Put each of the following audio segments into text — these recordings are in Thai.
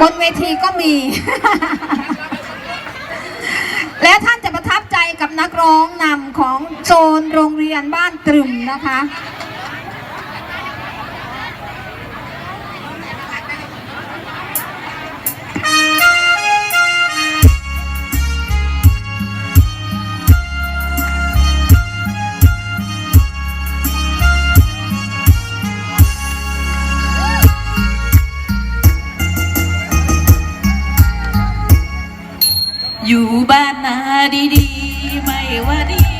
บนเวทีก็มี และท่านจะประทับใจกับนักร้องนำของโจนโรงเรียนบ้านตรึมนะคะ อยู่บ้านนาดีๆ ไม่ว่าดี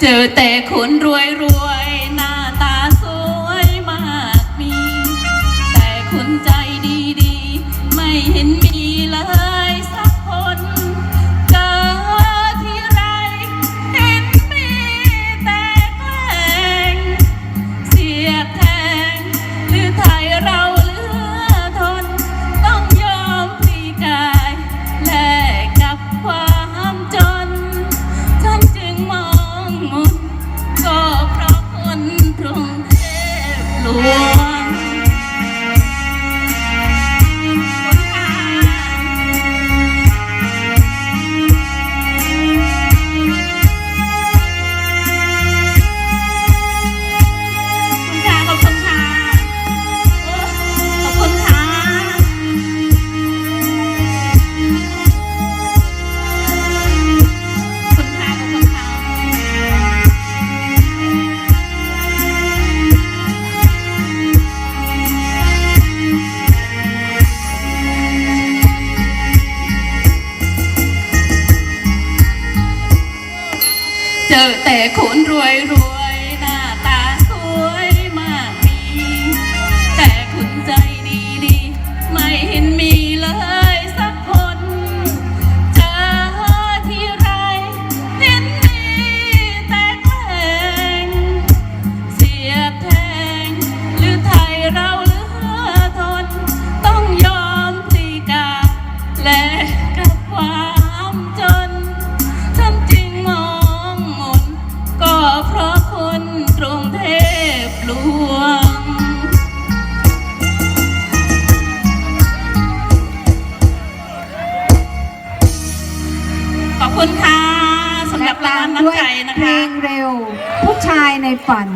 เจอแต่คนรวยรวยหน้าตาสวยมากมี แต่คนใจ เจอแต่คนรวยรวย พราะคนกรุงเทพลวง ขอบคุณค่ะสำหรับร้านน้ำใจนะคะ เพลงเร็ว ผู้ชายในฝัน